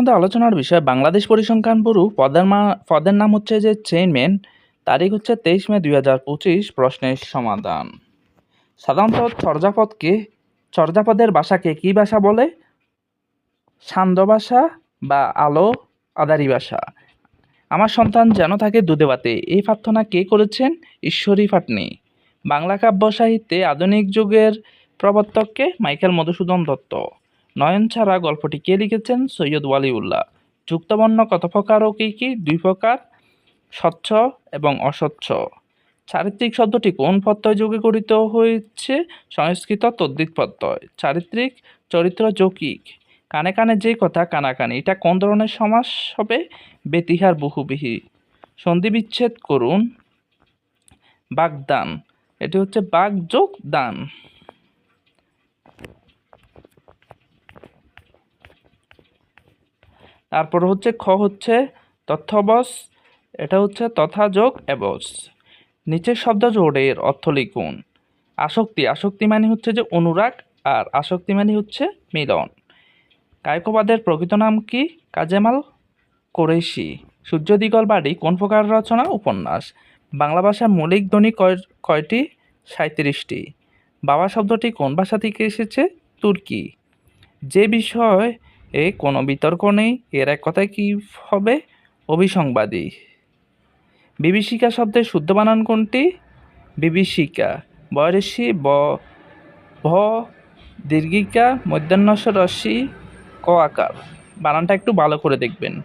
আমাদের আলোচনার বিষয় বাংলাদেশ পরিসংখ্যান ব্যুরো, পদের মা, পদের নাম হচ্ছে যে চেয়ারম্যান, তারিখ হচ্ছে তেইশ মে দুই হাজার পঁচিশ, প্রশ্নের সমাধান। সাধারণত চর্যাপদকে, চর্যাপদের ভাষাকে কী ভাষা বলে? সান্দ ভাষা বা আলো, আদারি ভাষা? আমার সন্তান যেন থাকে দুধে ভাতে এই প্রার্থনা কে করেছেন? ঈশ্বরী ফাটনি। বাংলা কাব্য সাহিত্যে আধুনিক যুগের প্রবর্তককে মাইকেল মধুসূদন দত্ত। নয়ন ছাড়া গল্পটি কে লিখেছেন? সৈয়দ ওয়ালিউল্লাহ। যুক্তবর্ণ কত প্রকার ও কী কী? দুই প্রকার, স্বচ্ছ এবং অস্বচ্ছ। চারিত্রিক শব্দটি কোন প্রত্যয় যুগে গঠিত হয়েছে? সংস্কৃত তদ্ধিত প্রত্যয়। চারিত্রিক চরিত্র যৌকিক কানে কানে যে কথা, কানাকানি। এটা কোন ধরনের সমাস হবে? বেতিহার বহুবিহী। সন্ধি বিচ্ছেদ করুন। বাগদান। এটি হচ্ছে বাগ যোগ দান তারপর হচ্ছে খ হচ্ছে তথ্যবস এটা হচ্ছে তথা যোগ এবস নিচের শব্দ জোড়ের অর্থ লিখুন। আসক্তি আসক্তি মানে হচ্ছে যে অনুরাগ, আর আসক্তি মানে হচ্ছে মিলন। কায়কবাদের প্রকৃত নাম কি? কাজেমাল কোরেশি। সূর্য দিগল বাড়ি কোন প্রকার রচনা? উপন্যাস। বাংলা ভাষার মৌলিক ধ্বনি কয়, কয়টি? সাঁত্রিশটি বাবা শব্দটি কোন ভাষা থেকে এসেছে? তুর্কি। যে বিষয় এ কোনো বিতর্ক নেই। এর এক কথায় কী হবে? অভিসংবাদী। বিভীষিকা শব্দের শুদ্ধ বানান কোনটি? বিভীষিকা। বয়সী ব, ভ, দীর্ঘিকা মধ্যাহ্নস্ব রশ্মি, ক আকার। বানানটা একটু ভালো করে দেখবেন।